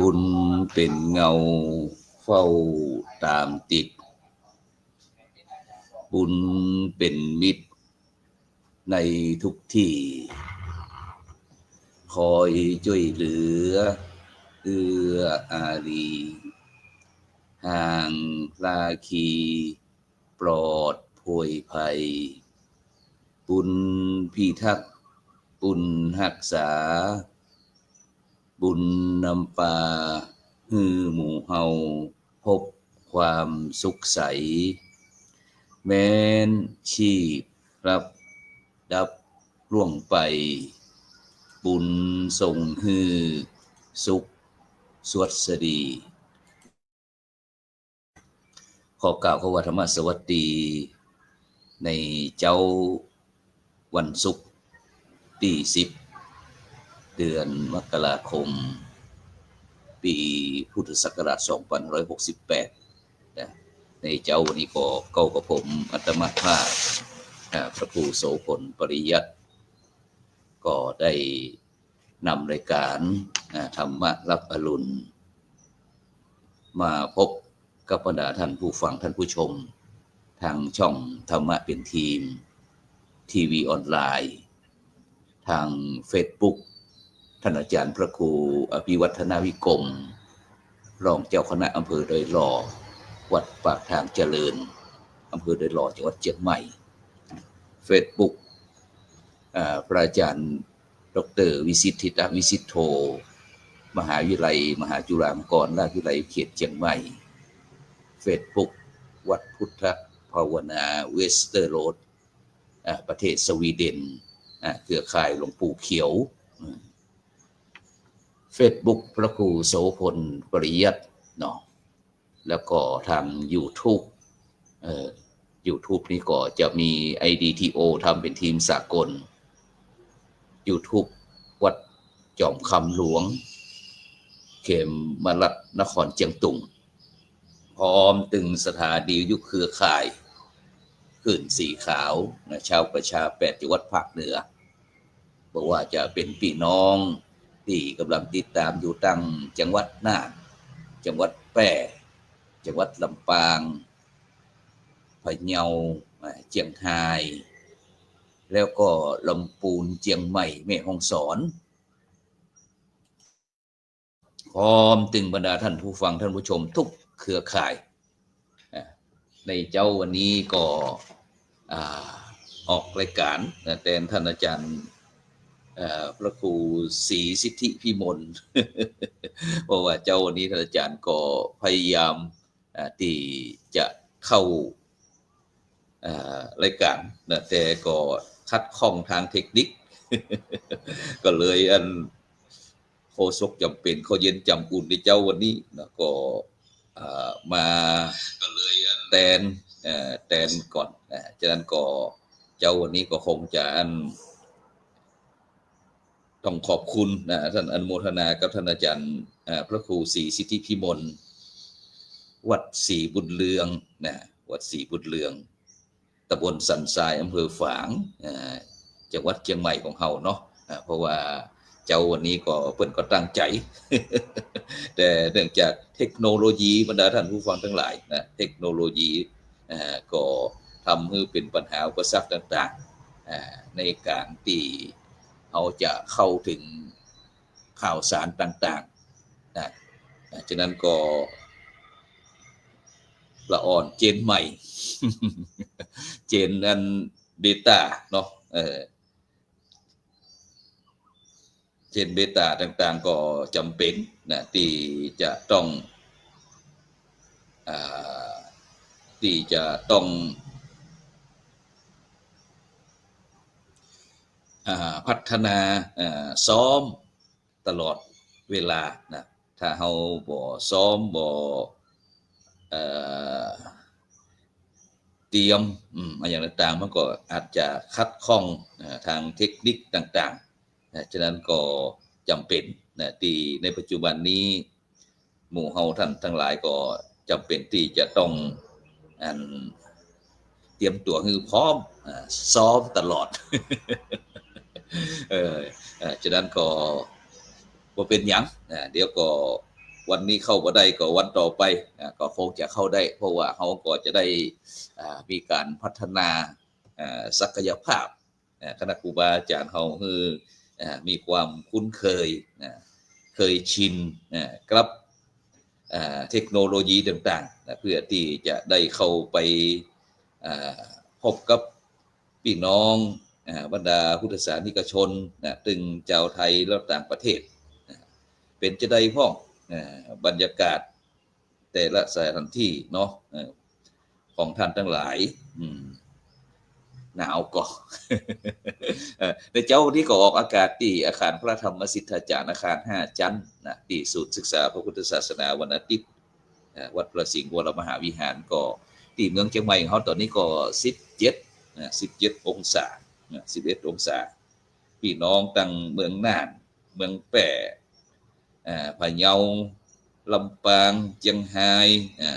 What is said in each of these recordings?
คุณเป็นเงาเฝ้าตามติด บุญเป็นมิตร ในทุกที่ คอยช่วยเหลือ เอื้ออารีห่างลาคี ปลอดโพยภัย บุญพิทักษ์บุญหักษา บุญนำปาฮือหมู่เฮาพบความสุขใส แม้นชีพรับดับร่วงไป บุญส่งฮือสุข สวดสดี ขอกล่าวขวัธรรมสวัสดี ในเจ้าวันศุกร์ที่สิบ เดือนมกราคม ปีพุทธศักราช 2568 นะในเจ้าวันนี้ก็เก้ากับผมอัตมาภาพพระครูโสพลปริยัติก็ได้นำรายการธรรมะรับอรุณ มาพบกับบรรดาท่านผู้ฟังท่านผู้ชม ทางช่องธรรมะเป็นทีม ทีวีออนไลน์ ทาง Facebook ท่านอาจารย์พระครูอภิวัฒนาวิกรมรองเจ้าคณะอำเภอโดยหล่อ วัดปากทางเจริญอำเภอโดยหล่อจังหวัดเชียงใหม่ Facebook อ่าพระอาจารย์ ดร วิสิทธิตวิสิทโธมหาวิทยาลัยมหาจุฬาลงกรณราชวิทยาลัยเขตเชียงใหม่ Facebook วัดพุทธภาวนาเวสเตอร์โรดประเทศสวีเดนเครือข่ายหลวงปู่เขียว เฟซบุ๊กพระครูโสพลปริยัตเนาะแล้วก็ทาง YouTube เอ่อ YouTube นี่ก็จะมี IDTO ทำเป็นทีมสากล YouTube วัดจอมคำหลวง เขมมาลัดนครเจียงตุง พร้อมตึงสถาดียุคเครือข่ายขึ้นสีขาวนะชาวประชาแปดจังหวัดภาคเหนือ บอกว่าจะเป็นพี่น้อง ที่กำลังติดตามอยู่ตั้งจังหวัดน่านจังหวัดแปร่จังหวัดลำปางพะเยาอ่าเจียงไฮแล้วก็ลำปูนเจียงใหม่แม่ฮ่องสอนพร้อมตึงบรรดาท่านผู้ฟังท่านผู้ชมทุกเครือข่าย ในเจ้าวันนี้ก็อออกรายการแต่ท่านอาจารย์ พระครูศรีสิทธิพิมลเพราะว่าเจ้าวันนี้ท่านอาจารย์ก็พยายามที่จะเข้ารายการนะแต่ก็คัดข้องทางเทคนิค ก็เลยอันโคศกจำเป็นเขาเย็นจำกุลในเจ้าวันนี้นะก็มาก็เลยอันแตนแตนก่อนนะฉะนั้นก็เจ้าวันนี้ก็คงจะอัน ต้องขอบคุณนะท่านอนุโมทนากับท่านอาจารย์พระครูศรีสิทธิพิมลวัดศรีบุญเรืองนะวัดศรีบุญเรืองตำบลสันทรายอำเภอฝางจังหวัดเชียงใหม่ของเฮาเนาะเพราะว่าเจ้าวันนี้ก็เพิ่นก็ตั้งใจ แต่เนื่องจากเทคโนโลยีบรรดาท่านผู้ฟังทั้งหลายนะเทคโนโลยีอ่าก็ทำให้เป็นปัญหาอุปสรรคต่าง ๆ ในการที่ เขาจะเข้าถึงข่าวสารต่างๆนะฉะนั้นก็ละอ่อนเจนใหม่ เจนอันเบต้าเนาะเออเจนเบต้าต่าง ๆ ก็จำเป็นนะที่จะต้องอที่จะต้อง อ่า พัฒนาซ้อมตลอดเวลานะถ้าเราบ่ซ้อมบ่เอ่อเตรียมอืมอะไรอย่างต่างๆมันก็อาจจะคัดข้องทางเทคนิคต่างๆฉะนั้นก็จำเป็นนะที่ในปัจจุบันนี้ หมู่เฮาท่านทั้งหลายก็จำเป็นที่จะต้องอเตรียมตัวคือพร้อมซ้อมตลอด เออฉะนั้นก็บ่เป็นหยังนะเดี๋ยวก็วันนี้เข้าบ่ได้ก็วันต่อไปอ่าก็คงจะเข้าได้ เพราะว่าเขาก็จะได้มีการพัฒนาศักยภาพคณะครูบาอาจารย์เขาคือมีความคุ้นเคยนะเคยชินนะกับเทคโนโลยีต่างๆนะเพื่อที่จะได้เข้าไปพบกับพี่น้อง บรรดาพุทธศาสนิกชนนะตึงเจ้าไทยและต่างประเทศเป็นจะได้พ้องเอ่อบรรยากาศแต่ละสถานที่เนาะของท่านทั้งหลายหนาวก็เอ่อในเจ้าวันนี้ก็ออกอากาศที่อาคารพระธรรมสิทธาจารย์อาคารห้าจันนะที่ศูนย์ศึกษาพระพุทธศาสนาวันอาทิตย์วัดประสิงห์วรมหาวิหารก็ที่เมืองเชียงใหม่ของเขาตอนนี้ก็สิบเจ็ดสิบเจ็ดองศา สิบเอ็ดองศาพี่น้องตั้งเมืองน่าน เมืองแปร่อ่าพะเยาลำปางเชียงไฮ้อ่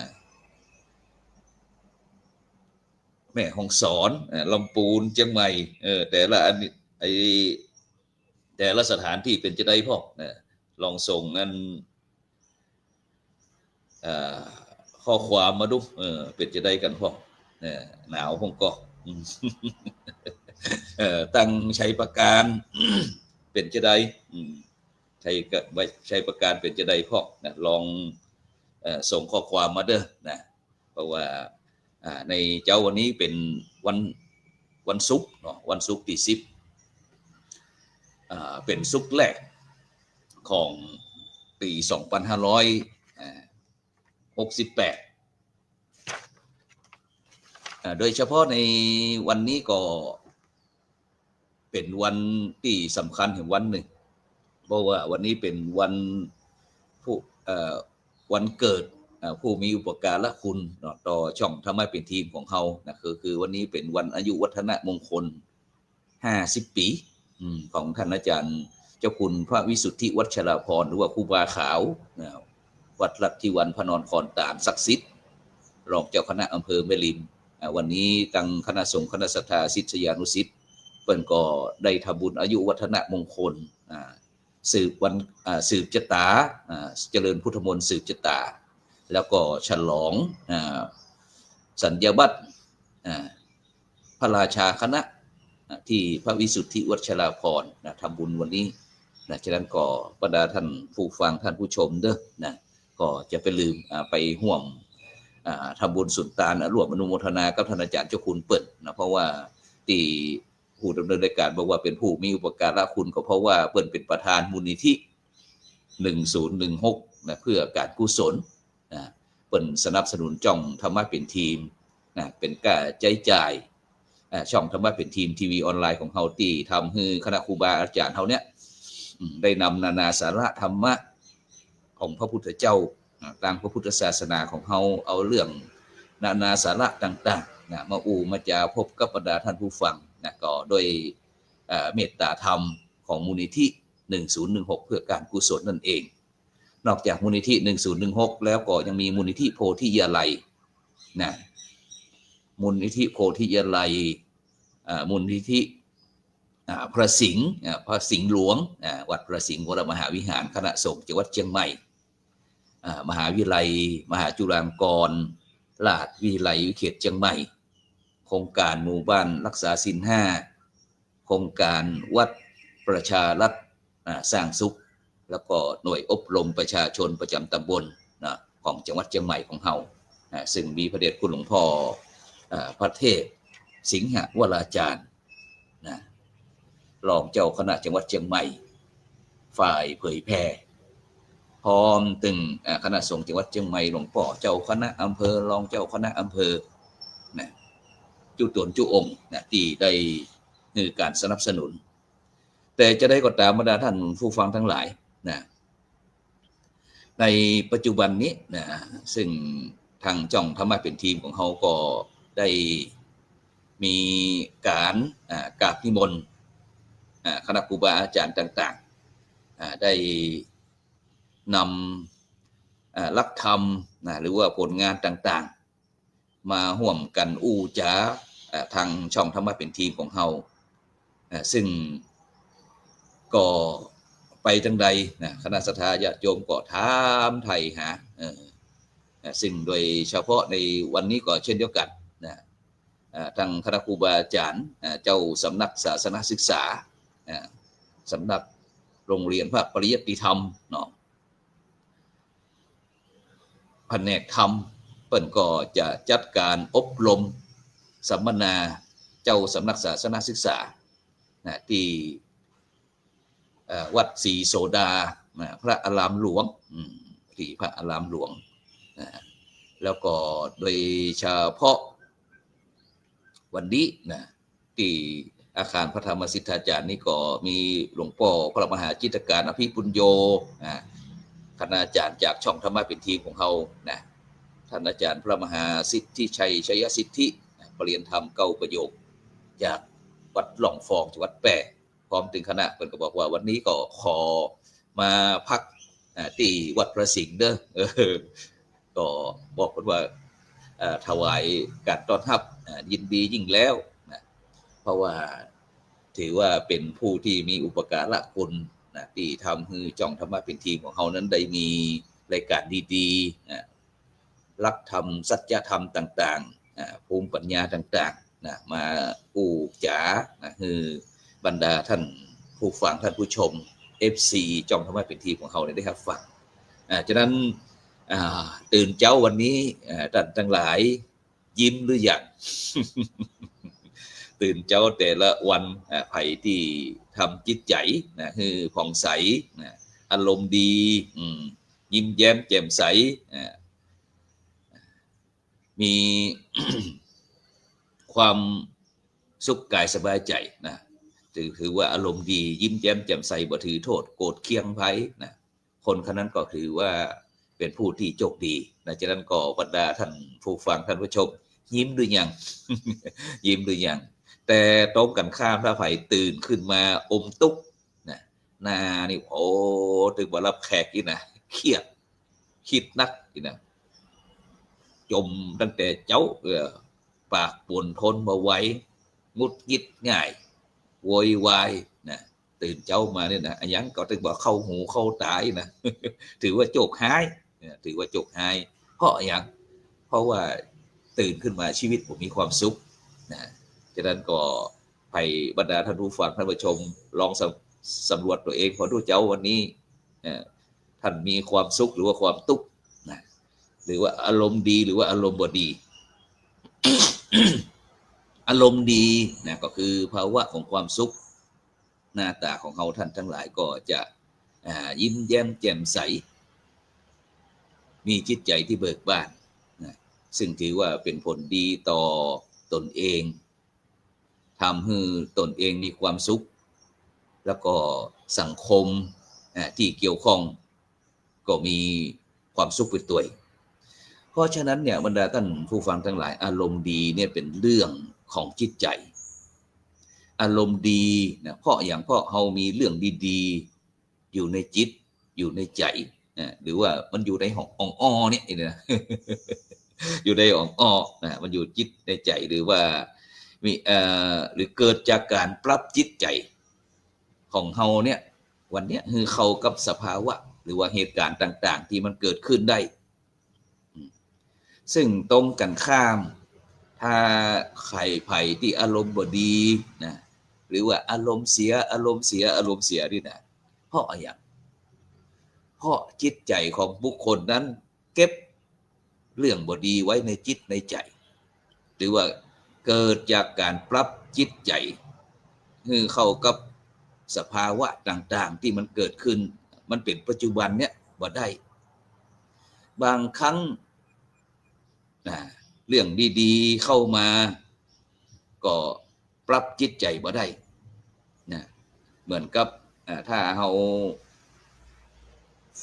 แม่ฮ่องสอนอลำปูนเชียงใหม่แต่ละอันไอแต่ละสถานที่เป็นจะได้พ่อลองส่งอันอ่าข้อความมาดู เออ เป็นจะได้กันพ่อหนาวพงก็อืมเอ่อ ตั้งใช้ประการเป็นจะได้ใช้กะไว้ใช้ประการเป็นจะได้พ่อนะลองอส่งข้อความมาเด้อนะเพราะว่าในเจ้าวันนี้เป็นวันวันศุกร์เนาะวันศุกร์ที่สิบเป็นศุกร์แรกของปีสองพันห้าร้อยหกสิบแปดโดยเฉพาะในวันนี้ก็ เป็นวันที่สำคัญแห่งวันหนึ่ง เพราะว่าวันนี้เป็นวันผู้เอ่อวันเกิดผู้มีอุปการะคุณต่อช่องทำให้เป็นทีมของเขานะคือคือวันนี้เป็นวันอายุวัฒนมงคล50ปีอืมของท่านอาจารย์เจ้าคุณพระวิสุทธิวัชราพรหรือว่าครูบาขาวนะวัดลัทธิวันพระนอนคอนตานศักดิ์สิทธิ์รองเจ้าคณะอำเภอแม่ริม วันนี้ตังคณะสงฆ์คณะศรัทธาศิษยานุศิษย์เปิ้นก็ได้ทำบุญอายุวัฒนมงคลสืบวันสืบชะตาอ่าเจริญพุทธมนต์สืบชะตา แล้วก็ฉลองอสัญญาบัตรพระราชาคณะที่พระวิสุทธิวัชราพรนะทำบุญวันนี้นะฉะนั้นก็บรรดาท่านผู้ฟังท่านผู้ชมเด้อนะก็จะไปลืมไปห่วมทำบุญสุนตานรวมอนุโมทนากับท่านอาจารย์เจ้าคุณเปิ่นนะเพราะว่าที่ ผู้ดำเนินรายการบอกว่าเป็นผู้มีอุปการะคุณก็เพราะว่าเปิ้นเป็นประธานมูลนิธิ1016นะเพื่อการกุศลนะเปิ้นสนับสนุนจ่องธรรมะเป็นทีมนะเป็นก้าใจจ่ายช่องธรรมะเป็นทีมทีวีออนไลน์ของเฮาที่ทำให้คณะครูบาอาจารย์เฮาเนี่ยได้นำนานาสาระธรรมะของพระพุทธเจ้าอ่าตามพระพุทธศาสนาของเฮาเอาเรื่องนานาสาระต่างๆนะมาอูมาจาพบกับบรรดาท่านผู้ฟัง นะก็โดยเมตตาธรรมของมูลนิธิ 1016 เพื่อการกุศลนั่นเอง นอกจากมูลนิธิ 1016 แล้วก็ยังมีมูลนิธิโพธิยาลัยนะมูลนิธิโพธิยาลัยมูลนิธิพระสิงห์พระสิงห์หลวงวัดพระสิงห์วรมหาวิหารคณะสงฆ์จังหวัดเชียงใหม่มหาวิทยาลัยมหาจุฬาลงกรณราชวิทยาลัยเขตเชียงใหม่ โครงการหมู่บ้านรักษาสินห้าโครงการวัดประชารัฐสร้างสุข แล้วก็หน่วยอบรมประชาชนประจำตำบลนะของจังหวัดเชียงใหม่ของเฮาซึ่งมีพระเดชคุณหลวงพ่อพระเทพ สิงหวราจารย์นะรองเจ้าคณะจังหวัดเชียงใหม่ ฝ่ายเผยแพร่พร้อมตึงคณะสงฆ์จังหวัดเชียงใหม่หลวงพ่อเจ้าคณะอำเภอรองเจ้าคณะอำเภอ จุตนจุองนะที่ได้คือการสนับสนุน แต่จะได้ก็ตามบรรดาท่านผู้ฟังทั้งหลายนะในปัจจุบันนี้นะซึ่งทางจ่องธรรมะเป็นทีมของเขาก็ได้มีการกราบนิมนต์คณะครูบาอาจารย์ต่างๆ ได้นำลักธรรมนะหรือว่าผลงานต่างๆ มาห่วมกันอู้จ้า ทางช่องธรรมะเป็นทีมของเฮาซึ่งก็ไปจังใดนะคณะสัตยาญาติโยมก็ถามไทยหาเออนะซึ่งโดยเฉพาะในวันนี้ก็เช่นเดียวกันนะทางคณะครูบาอาจารย์เจ้าสำนักศาสนศึกษาอ่าสำนักโรงเรียนพระปริยติธรรมเนาะแผนกธรรมเปิ่นก็จะจัดการอบรม สัมมนาเจ้าสำนักศาสนศึกษานะที่วัดศรีโสดานะพระอารามหลวงที่พระอารามหลวงนะแล้วก็โดยเฉพาะวันนี้นะที่อาคารพระธรรมสิทธาจารย์นี่ก็มีหลวงพ่อพระมหาจิตรการอภิปุญโยนะคณาจารย์จากช่องธรรมะเป็นทีมของเขานะท่านอาจารย์พระมหาสิทธิชัยชัยสิทธิ นะปรริยนธรรมเก้าประโยค จากวัดหล่องฟองจังหวัดแปะพร้อมถึงคณะเพิ่นก็บอกว่าวันนี้ก็ขอมาพักอ่าที่วัดพระสิงห์เด้อก็บอกเพิ่นว่าถวายการต้อนรับยินดียิ่งแล้วนะเพราะว่าถือว่าเป็นผู้ที่มีอุปการะคุณนะที่ทำให้จ่องธรรมะเป็นทีมของเขานั้นได้มีรายการดีๆนะรักธรรมสัจธรรมต่าง ๆ ภูมิปัญญาต่างๆนะมาปูจ๋านะคือบรรดาท่านผู้ฟังท่านผู้ชม FC จอมธรรมะเป็นทีมของเขาเนี่ยได้ครับฟังอ่าฉะนั้นตื่นเจ้าวันนี้ท่านทั้งหลายยิ้มหรือยังตื่นเจ้าแต่ละวันอ่าไผ่ที่ทำจิตใจนะคือผ่องใสนะอารมณ์ดียิ้มแย้มแจ่มใส มีความสุขกายสบายใจนะถือถือว่าอารมณ์ดียิ้มแย้มแจ่มใสบ่ถือโทษโกรธเคียงไพ่นะคนคนนั้นก็ถือว่าเป็นผู้ที่โชคดีนะฉะนั้นก็บรรดาท่านผู้ฟังท่านผู้ชม ยิ้มหรือยังยิ้มหรือยังแต่ตรงกันข้ามถ้าไผ่ตื่นขึ้นมาอมตุกนะน้านี่โอ้ถึงว่ารับแขกอีกนะเครียดคิดนักอีกนะ จมตั้งแต่เจ้าเออปากปวนทนมาไว้งุดหงิดง่ายโวยวายนะตื่นเจ้ามาเนี่ยนะอันยังก็ถึงบอกเข้าหูเข้าตายนะถือว่าโจกหายถือว่าโจกหายเพราะอย่างเพราะว่าตื่นขึ้นมาชีวิตผมมีความสุขนะฉะนั้นก็ไปบรรดาท่านผู้ฟังท่านผู้ชมลองสำสำรวจตัวเองพอดูเจ้าวันนี้ท่านมีความสุขหรือว่าความทุกข์ หรือว่าอารมณ์ดีหรือว่าอารมณ์บดี อารมณ์ดีนะก็คือภาวะของความสุข หน้าตาของเขาท่านทั้งหลายก็จะยิ้มแย้มแจ่มใส มีจิตใจที่เบิกบานนะซึ่งถือว่าเป็นผลดีต่อตนเองทำให้ตนเองมีความสุข แล้วก็สังคมที่เกี่ยวข้องก็มีความสุขไปตัวเอง เพราะฉะนั้นเนี่ยบรรดาท่านผู้ฟังทั้งหลาย อารมณ์ดีเนี่ยเป็นเรื่องของจิตใจ อารมณ์ดีนะเพราะอย่างเพราะเรามีเรื่องดีๆ อยู่ในจิตอยู่ในใจนะหรือว่ามันอยู่ในห้องอ่องออเนี่ยนะอยู่ในอ่องออนะมันอยู่จิตในใจหรือว่ามีเอ่อหรือเกิดจากการปรับจิตใจของเฮาเนี่ยวันเนี้ยคือเขากับสภาวะ หรือว่าเหตุการณ์ต่าง ๆ ที่มันเกิดขึ้นได้ ซึ่งตรงกันข้าม ถ้าใครไผ่ที่อารมณ์บดีนะหรือว่าอารมณ์เสียอารมณ์เสียอารมณ์เสียนี่นะเพราะอะไรเพราะจิตใจของบุคคลนั้น เก็บเรื่องบดีไว้ในจิตในใจ หรือว่าเกิดจากการปรับจิตใจคือเข้ากับสภาวะต่างๆ ที่มันเกิดขึ้น มันเป็นปัจจุบันเนี่ยบ่ได้ บางครั้ง เรื่องดีๆเข้ามาก็ปรับจิตใจบ่ได้นะเหมือนกับถ้าเรา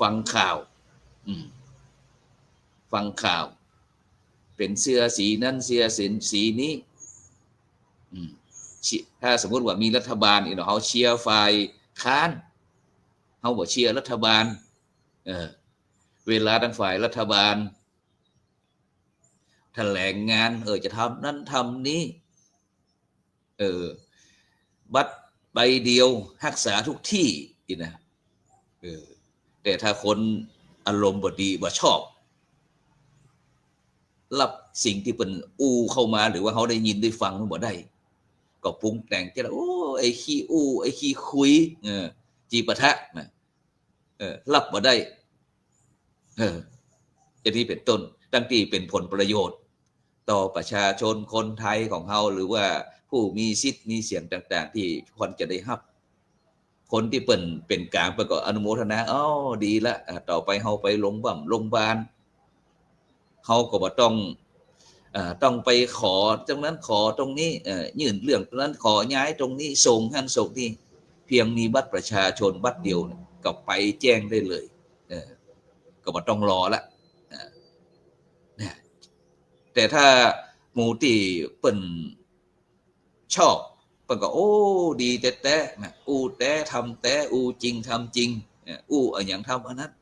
ฟังข่าวฟังข่าว เป็นเสื้อสีนั้นเสื้อสีสีนี้ถ้าสมมติว่ามีรัฐบาลอีกเนาะเขาเชียร์ฝ่ายค้านเขาบอกเชียร์รัฐบาล เออ เวลาทางฝ่ายรัฐบาล แถลงงาน เออจะทำนั้นทำนี้ เออ บัตรใบเดียวรักษาทุกที่อีกนะเออแต่ถ้าคนอารมณ์บดีบ่ชอบ รับสิ่งที่เป็นอูเข้ามา หรือว่าเขาได้ยินได้ฟังมันบ่ได้ ก็ปรุงแต่งจะโอ้ไอ้ขี้อูไอ้ขี้คุย เออ จีปะทะนะเออ รับบ่ได้ เออจะนี้เป็นต้นตั้งที่เป็นผลประโยชน์ ต่อประชาชนคนไทยของเราหรือว่าผู้มีสิทธิ์มีเสียงต่าง ๆ ที่ควรจะได้รับ คนที่เปิ่นเป็นกลางปิ่นก็อนุโมทนาอ๋อดีละต่อไปเฮาไปโรงพยาบาลงพยาบาลเฮาก็บ่ต้องอต้องไปขอตรงนั้นขอตรงนี้เอ่อยื่นเรื่องตรงนั้นขอย้ายตรงนี้ส่งท่านส่งนี่เพียงมีบัตรประชาชนบัตรเดียวก็ไปแจ้งได้เลยเออก็บ่ต้องรอละ แต่ถ้าหมู่ที่เปิ่นชอบเปิ่นก็โอ้ดีแต่แต่นะอู้แต่ทำแต่อู้จริงทำจริงอู้อันอย่างทำอันนั้น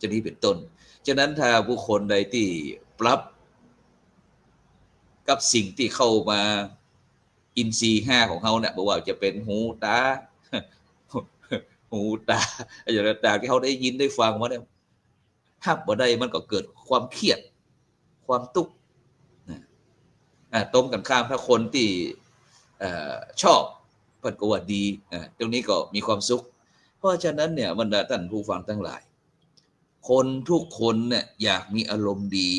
จะนี้เป็นต้น ฉะนั้นถ้าผู้คนใดที่ปรับกับสิ่งที่เข้ามาอินทรีห้าของเขาเนี่ยบอกว่าจะเป็นหูตา หูตาอะไรต่างๆที่เขาได้ยินได้ฟังมาเนี่ยถ้าบ่ได้มันก็เกิดความเครียด ความทุกข์ ตรงกันข้ามถ้าคนที่อชอบเปิดกว่าดีตรงนี้ก็มีความสุข เพราะฉะนั้นเนี่ยบรรดาท่านผู้ฟังทั้งหลาย คนทุกคนเนี่ยอยากมีอารมณ์ดี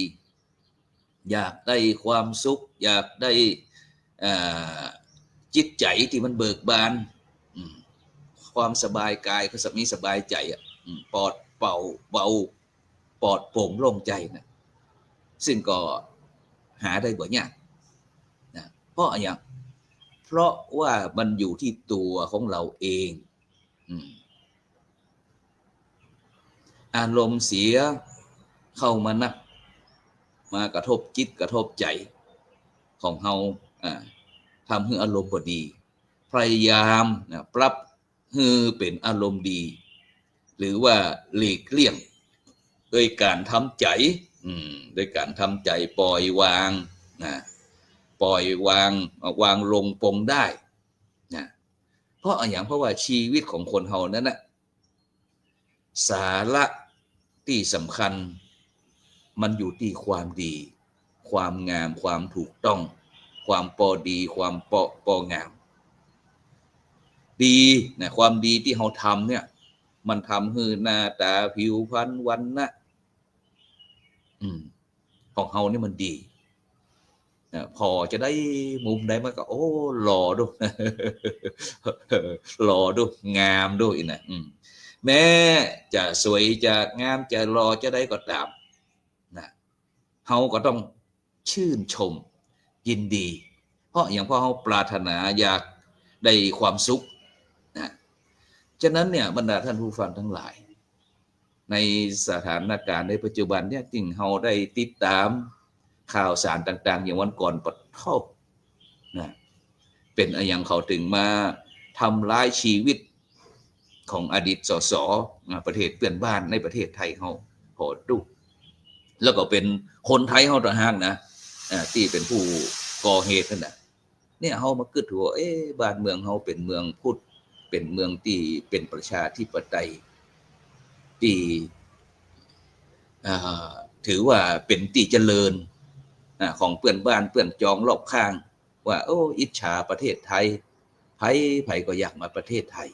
อยากได้ความสุข อยากได้จิตใจที่มันเบิกบานความสบายกายก็สมีสบายใจอะปลอดเป่าเบาปลอดโปร่งโล่งใจนะซึ่งก็หาได้บ่ยาก เพราะอย่างเพราะว่ามันอยู่ที่ตัวของเราเองอารมณ์เสียเข้ามานัก มากระทบจิตกระทบใจของเฮาทำให้อารมณ์บ่ดี พยายามนะปรับให้เป็นอารมณ์ดี หรือว่าหลีกเลี่ยง โดยการทำใจโดยการทำใจปล่อยวางนะ ปล่อยวางวางลงปงได้นะเพราะอย่างเพราะว่าชีวิตของคนเฮานั้นนะสาระที่สำคัญ มันอยู่ที่ความดี ความงามความถูกต้อง ความปอดี ความปอปองาม ดีนะความดีที่เราทำเนี่ย มันทำให้หน้าตาผิวพรรณวันนะอืมของเฮานี่มันดี พอจะได้มุมใดมันก็ โอ้หล่อดูหล่อดูงามด้วยนะแม้จะสวยจะงามจะรอจะได้ก็ตามนะเฮาก็ต้องชื่นชมยินดี เพราะอย่างพ่อเฮาปรารถนาอยากได้ความสุขนะฉะนั้นเนี่ยบรรดาท่านผู้ฟังทั้งหลาย ในสถานการณ์ในปัจจุบันเนี่ยจริงเฮาได้ติดตาม ข่าวสารต่าง ๆ อย่างวันก่อนปะทบนะเป็นอย่างเขาถึงมาทำร้ายชีวิตของอดีตสสประเทศเพื่อนบ้านในประเทศไทยเขาพอดูแล้วก็เป็นคนไทยเขาต่างหากนะที่เป็นผู้ก่อเหตุนั่นแหละเนี่ยเขามาคิดว่าเอ๊ะบ้านเมืองเขาเป็นเมืองพุทธเป็นเมืองที่เป็นประชาธิปไตยที่ถือว่าเป็นที่เจริญ ของเพื่อนบ้านเพื่อนจองรอบข้าง ว่าโอ้อิจฉาประเทศไทยไผไผก็อยากมาประเทศไทย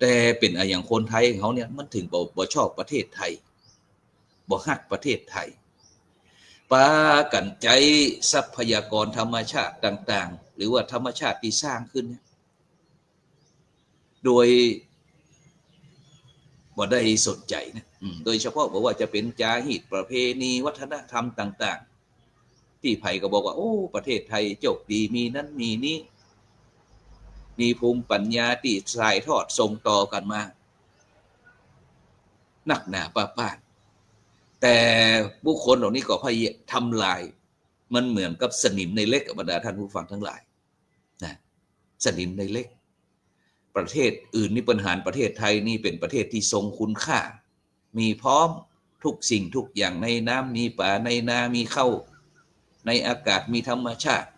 แต่เป็นอย่างคนไทยเขาเนี่ยมันถึงบ่บ่ชอบประเทศไทยบ่ฮักประเทศไทยปากันใจทรัพยากรธรรมชาติต่าง ๆ หรือว่าธรรมชาติที่สร้างขึ้นเนี่ยโดยบ่ได้สนใจนะโดยเฉพาะบอกว่าจะเป็นจาหีตประเพณีวัฒนธรรมต่าง ๆ ที่ไผ่ก็บอกว่าโอ้ ประเทศไทยโจกดีมีนั้นมีนี้มีภูมิปัญญาที่สายทอดส่งต่อกันมาหนักหนาป้าป้านแต่บุคคลเหล่านี้ก็พยายามทำลาย มันเหมือนกับสนิมในเล็กกับรรดาท่านผู้ฟังทั้งหลายนะสนิมในเล็ก ประเทศอื่นนี่ปัญหาประเทศไทยนี่เป็นประเทศที่ทรงคุณค่า มีพร้อมทุกสิ่งทุกอย่างในน้ำมีป่าในนา มีเข้า ในอากาศมีธรรมชาติ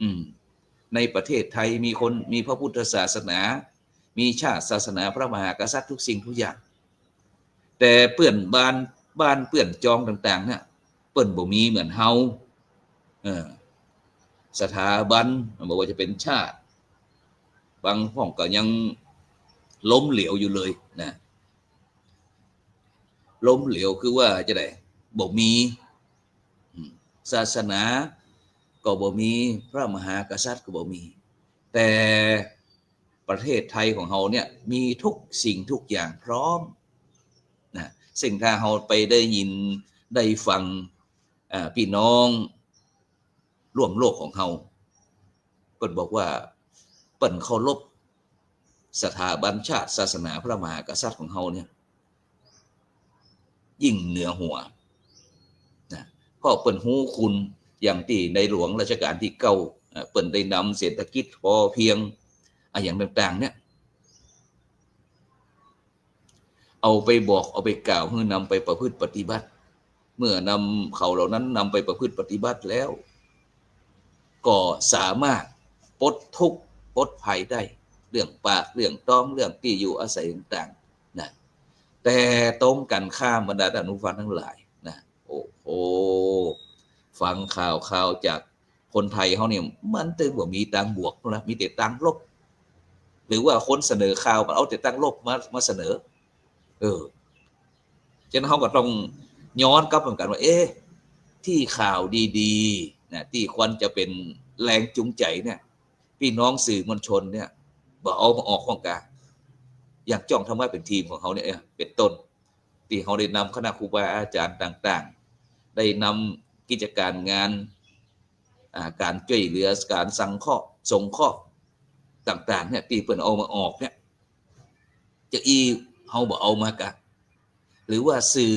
อืม ในประเทศไทยมีคนมีพระพุทธศาสนา มีชาติศาสนาพระมหากษัตริย์ทุกสิ่งทุกอย่าง แต่เปื่อนบ้านบ้านเปื่อนจองต่าง ๆ เนี่ยเปิ้นบ่มีเหมือนเฮาเออสถาบันบอกว่าจะเป็นชาติ บางห้องก็ยังล้มเหลวอยู่เลยนะล้มเหลวคือว่าจะได้บ่มี ศาสนาก็บ่มีพระมหากษัตริย์ก็บ่มี แต่ประเทศไทยของเราเนี่ยมีทุกสิ่งทุกอย่างพร้อมนะสิ่งถ้าเราไปได้ยินได้ฟังพี่น้องร่วมโลกของเราเปิ่นบอกว่าเปิ่นเคารพสถาบันชาติศาสนาพระมหากษัตริย์ของเราเนี่ยยิ่งเหนือหัว ก็เปิ่นหูคุณอย่างที่ในหลวงรัชกาลที่เก้าอ่าเปิ่นได้นำเศรษฐกิจพอเพียงอะอย่างต่างๆ เนี่ย เอาไปบอกเอาไปกล่าวให้นำไปประพฤติปฏิบัติ เมื่อนำเขาเหล่านั้นนำไปประพฤติปฏิบัติแล้ว ก็สามารถปลดทุกข์ปลดภัยได้ เรื่องปากเรื่องต้องเรื่องที่อยู่อาศัยต่างๆนะแต่ตรงกันข้ามบรรดาท่านผู้ฟังทั้งหลาย อ้โหฟังข่าวข่าวจากคนไทยเขาเนี่ยมันตึงว่ามีตังบวกนะมีแต่ตังลบ หรือว่าคนเสนอข่าวมันเอาแต่ตังลบมามาเสนอ เออฉะนั้นเขาก็ต้องย้อนกลับเหมือนกันว่า เอ๊ะที่ข่าวดีๆนะที่ควรจะเป็นแรงจูงใจเนี่ยพี่น้องสื่อมวลชนเนี่ยบอกเอามาออกข้องกาอย่างจ้องทำให้เป็นทีมของเขาเนี่ยเป็นต้นที่เขาได้นำคณะครูบาอาจารย์ต่าง ได้นำกิจการงานาการช่วยเหลือการสังเคราะห์สงเคราะห์ต่างๆเนี่ยที่เปิ่นเอามาออกเนี่ยจะอีเฮาบอกเอามากะ หรือว่าสื่อ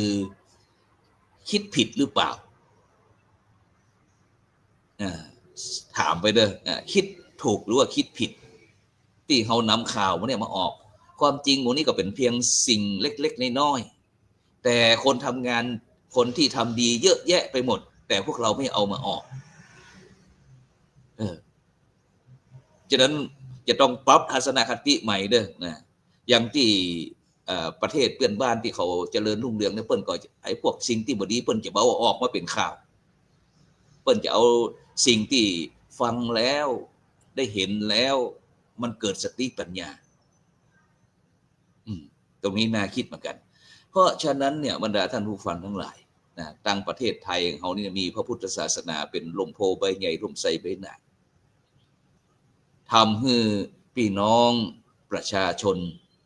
คิดผิดหรือเปล่าถามไปเด้อคิดถูกหรือว่าคิดผิด ที่เฮานำข่าวมาเนี่ยมาออก ความจริงหมูนี้ก็เป็นเพียงสิ่งเล็ก ๆน้อยๆแต่คนทำงาน คนที่ทำดีเยอะแยะไปหมด แต่พวกเราไม่เอามาออก เออฉะนั้นจะต้องปรับทัศนคติใหม่เด้อนะอย่างที่ประเทศเพื่อนบ้านที่เขาเจริญรุ่งเรืองเนี่ยเปิ้นก็ไอ้พวกสิ่งที่บดีเปิ้นจะเอาออกมาเป็นข่าว เปิ้นจะเอาสิ่งที่ฟังแล้วได้เห็นแล้วมันเกิดสติปัญญาอืมตรงนี้น่าคิดเหมือนกัน ราะฉะนั้นเนี่ยบรรดาท่านผู้ฟังทั้งหลายนะตั้งประเทศไทยของเขานี่มีพระพุทธศาสนาเป็นลมโพใบใหญ่ลมใสใบหนาทำให้พี่น้องประชาชน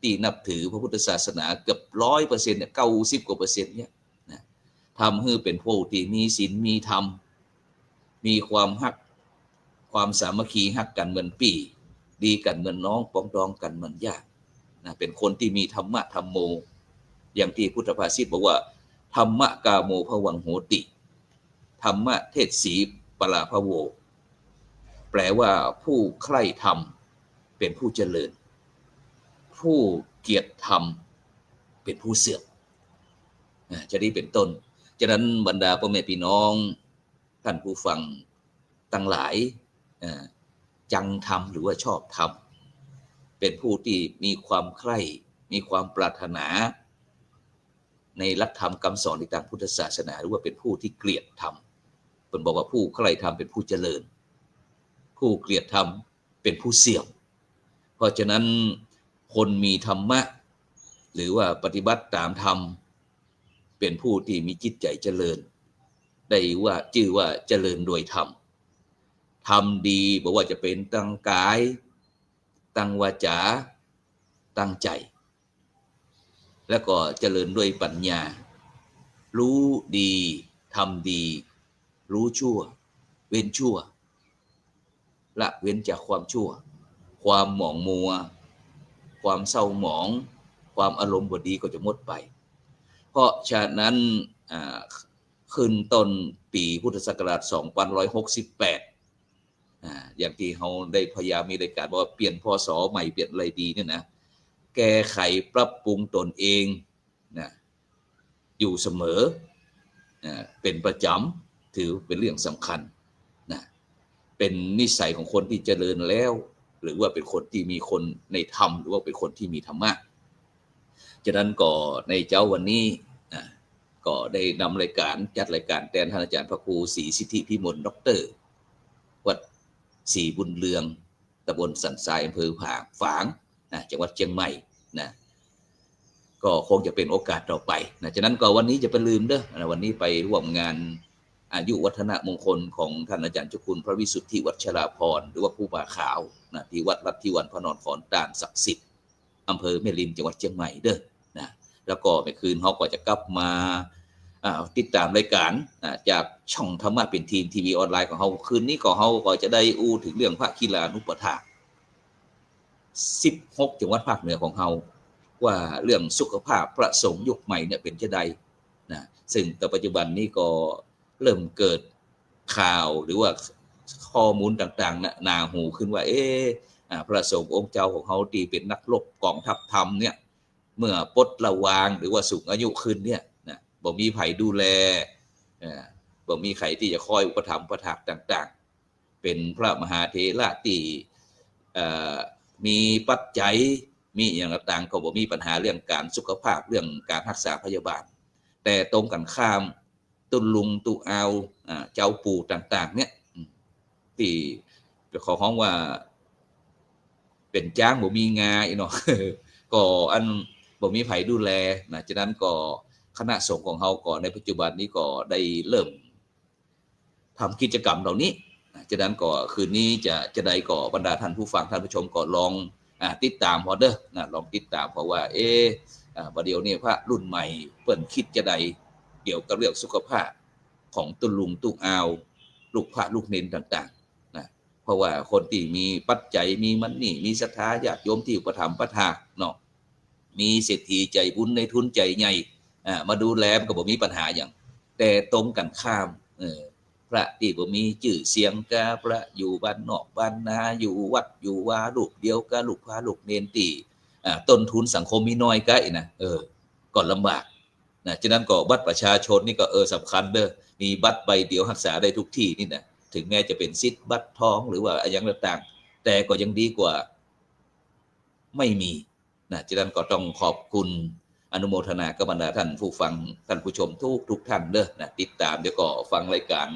ที่นับถือพระพุทธศาสนาเกือบร้อยเปอร์เซ็นต์เนี่ยเก้าสิบกว่าเปอร์เซ็นต์เนี่ยนะทำให้เป็นผู้ที่มีศีลมีธรรม มีความฮักความสามัคคีฮักกันเหมือนปีดีกันเหมือนน้องปองดองกันเหมือนญาตินะเป็นคนที่มีธรรมะธรรมโม อย่างที่พุทธภาษิตบอกว่า ธรรมะกาโมภวังโหติ ธรรมะเทศสีปลาภโว แปลว่าผู้ใคร่ธรรมเป็นผู้เจริญ ผู้เกียรติธรรมเป็นผู้เสื่อมจะได้เป็นต้น ฉะนั้นบรรดาพ่อแม่พี่น้องท่านผู้ฟังตั้งหลายจังธรรมหรือว่าชอบธรรมเป็นผู้ที่มีความใคร่ มีความปรารถนา ในหลักธรรมคำสอนในทางพุทธศาสนาหรือว่าเป็นผู้ที่เกลียดธรรมเป็นบอกว่าผู้ใคร่ธรรมเป็นผู้เจริญ ผู้เกลียดธรรมเป็นผู้เสื่อมเพราะฉะนั้นคนมีธรรมะ หรือว่าปฏิบัติตามธรรมเป็นผู้ที่มีจิตใจเจริญ ได้ว่าชื่อว่าเจริญโดยธรรมทำดีบอกว่าจะเป็นตั้งกาย ตั้งวาจา ตั้งใจ แล้วก็เจริญด้วยปัญญา รู้ดีทำดี รู้ชั่ว เว้นชั่ว ละเว้นจากความชั่ว ความหมองมัว ความเศร้าหมอง ความอารมณ์บดีก็จะหมดไป เพราะฉะนั้นขึ้นต้นปีพุทธศักราช2568อ่าอย่างที่เขาได้พยายามมีรายการว่าเปลี่ยนพศใหม่เปลี่ยนอะไรดีเนี่ยนะ แก้ไขปรับปรุงตนเองนะอยู่เสมอนะเป็นประจำถือเป็นเรื่องสำคัญนะเป็นนิสัยของคนที่เจริญแล้ว หรือว่าเป็นคนที่มีคนในธรรม หรือว่าเป็นคนที่มีธรรมะฉะนั้นก็ในเจ้าวันนี้นะก็ได้นำรายการจัดรายการแทนท่านอาจารย์พระครูศรีสิทธิพิมลด็อกเตอร์ วัดศรีบุญเรืองตำบลสันทรายอำเภอผางฝาง นะจังหวัดเชียงใหม่นะก็คงจะเป็นโอกาสต่อไปนะฉะนั้นก็วันนี้จะไปลืมเด้อนะวันนี้ไปร่วมงานอายุวัฒนมงคลของท่านอาจารย์เจ้าคุณพระวิสุทธิวัชราพรหรือว่าผู้บ่าขาวนะที่วัดรัตทิวันพระนอนขอนตานศักดิ์สิทธิ์อำเภอแม่ริมจังหวัดเชียงใหม่เด้อนะแล้วก็ในคืนเขาก็จะกลับมาติดตามรายการจากช่องธรรมะเป็นทีมทีวีออนไลน์ของเขาคืนนี้ก็เขาก็จะได้อู้ถึงเรื่องพระกีฬานุปถา 16 จังหวัดภาคเหนือของเราว่าเรื่องสุขภาพพระสงฆ์ยุคใหม่เนี่ยเป็นจะใดนะซึ่งแต่ปัจจุบันนี้ก็เริ่มเกิดข่าวหรือว่าข้อมูลต่างๆนะนาหูขึ้นว่า เอ๊ะอ่าพระสงฆ์องค์เจ้าของเขาที่เป็นนักรบกองทัพธรรมเนี่ยเมื่อปลดระวางหรือว่าสูงอายุขึ้นเนี่ยนะบ่มีไผดูแลบ่มีใครที่จะคอยอุปถัมภ์ประทักต่าง ๆ เป็นพระมหาเถระที่เอ่อ มีปัจจัยมีอย่างต่างๆก็บ่มีปัญหาเรื่องการสุขภาพเรื่องการรักษาพยาบาล แต่ตรงกันข้ามตุนลุงตุอาวอ่าเจ้าปู่ต่าง ๆ เนี่ยที่ขอร้องว่า เป็นจ้างบ่มีงาอีเนาะก็อันบ่มีไผดูแลนะฉะนั้นก็คณะสงฆ์ของเฮาก็ในปัจจุบันนี้ก็ได้เริ่มทำกิจกรรมเหล่านี้ นะนั้นก็คืนนี้จะจะได้ก็บรรดาท่านผู้ฟังท่านผู้ชมก็ลองอติดตามพอเด้อนะลองติดตามเพราะว่า เออประเดี๋ยวนี้พระรุ่นใหม่เปิ้นคิดจะใดเกี่ยวกับเรื่องสุขภาพของตุลุงตุกอาว ลูกพระลูกเน้นต่างๆนะเพราะว่าคนที่มีปัจจัยมีมันนี่มีศรัทธาญาติโยมที่อุประถมประทากเนาะมีเศรษฐีใจบุญในทุนใจใหญ่มาดูแลมันก็บ่มีปัญหาอย่าง แต่ตรงกันข้ามเออ พระที่บ่มีชื่อเสียงกาพระอยู่บ้านนอกบ้านนาอยู่วัดอยู่วาลูกเดียวกะลูกพระลูกเนนตีอ่าต้นทุนสังคมมีน้อยกะอีนะเออก็ลำบากนะฉะนั้นก็บัตรประชาชนนี่ก็เออสำคัญเด้อมีบัตรใบเดียวรักษาได้ทุกที่นี่นะถึงแม้จะเป็นซิทธิ์บัตรทองหรือว่าอะไรอย่างต่างๆ แต่ก็ยังดีกว่าไม่มีนะฉะนั้นก็ต้องขอบคุณ อนุโมทนากับบรรดาท่านผู้ฟังท่านผู้ชมทุกทุกท่านเด้อนะติดตามเดี๋ยวก็ฟังรายการ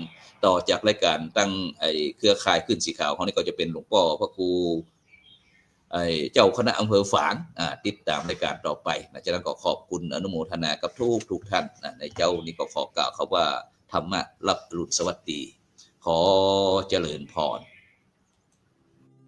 ต่อจากรายการตั้งไอ้เครือข่ายขึ้นสีขาวเขานี่ก็จะเป็นหลวงพ่อพระครูไอ้เจ้าคณะอำเภอฝางอ่าติดตามรายการต่อไปนะฉะนั้นก็ขอบคุณอนุโมทนากับทุกทุกท่านนะในเจ้านี่ก็ขอกล่าวเขาว่าธรรมะรับรุษสวัสดี ขอเจริญพร